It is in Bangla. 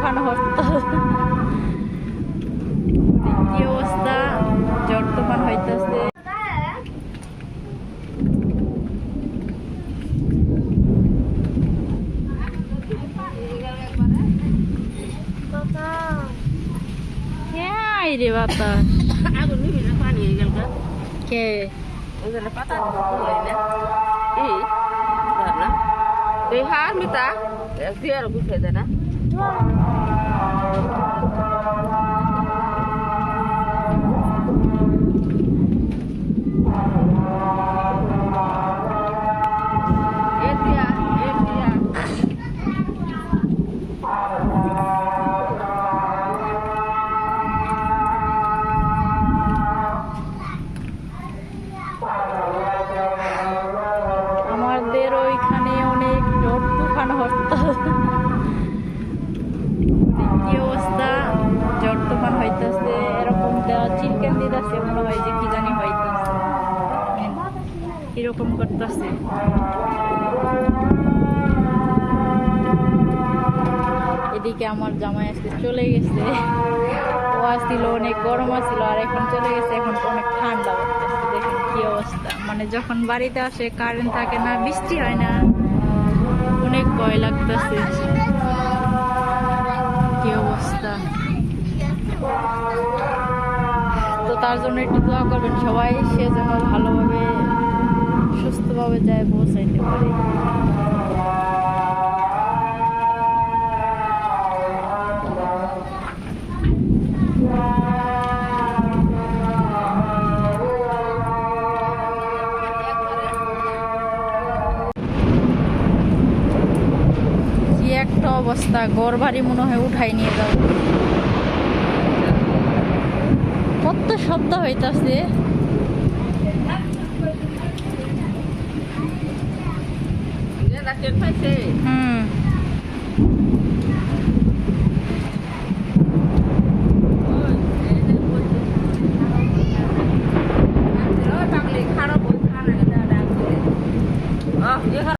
তুফান হরতাল কি অবস্থা? ঝড় তুফান হইতেছে। রে বাতাস আগুন নিবি না পানি হয়ে গেল কে? ওদের পাতা এই না। তুই হার মিতা। তুই আর গুছিয়ে দে না। Thank you. এরকম চিলকেন দিতেছে মনে হয় যে কি জানি হইতেছে কীরকম করতেছে। এদিকে আমার জামাই আজকে চলে গেছে। ও আসছিল, অনেক গরম আসছিল আর এখন চলে গেছে, এখন অনেক ঠান্ডা দেখেন কি অবস্থা। মানে যখন বাড়িতে আসে কারেন্ট থাকে না, বৃষ্টি হয় না। অনেক ভয় লাগতেছে। কি অবস্থা? তার জন্য একটু দোয়া করবেন সবাই, সে যেন ভালোভাবে, সুস্থভাবে যায় পৌঁছাইতে পারে। একটা অবস্থা ঘর বাড়ি মনে হয় উঠাই নিয়ে যাও শব্দ হইতাছে। হুম।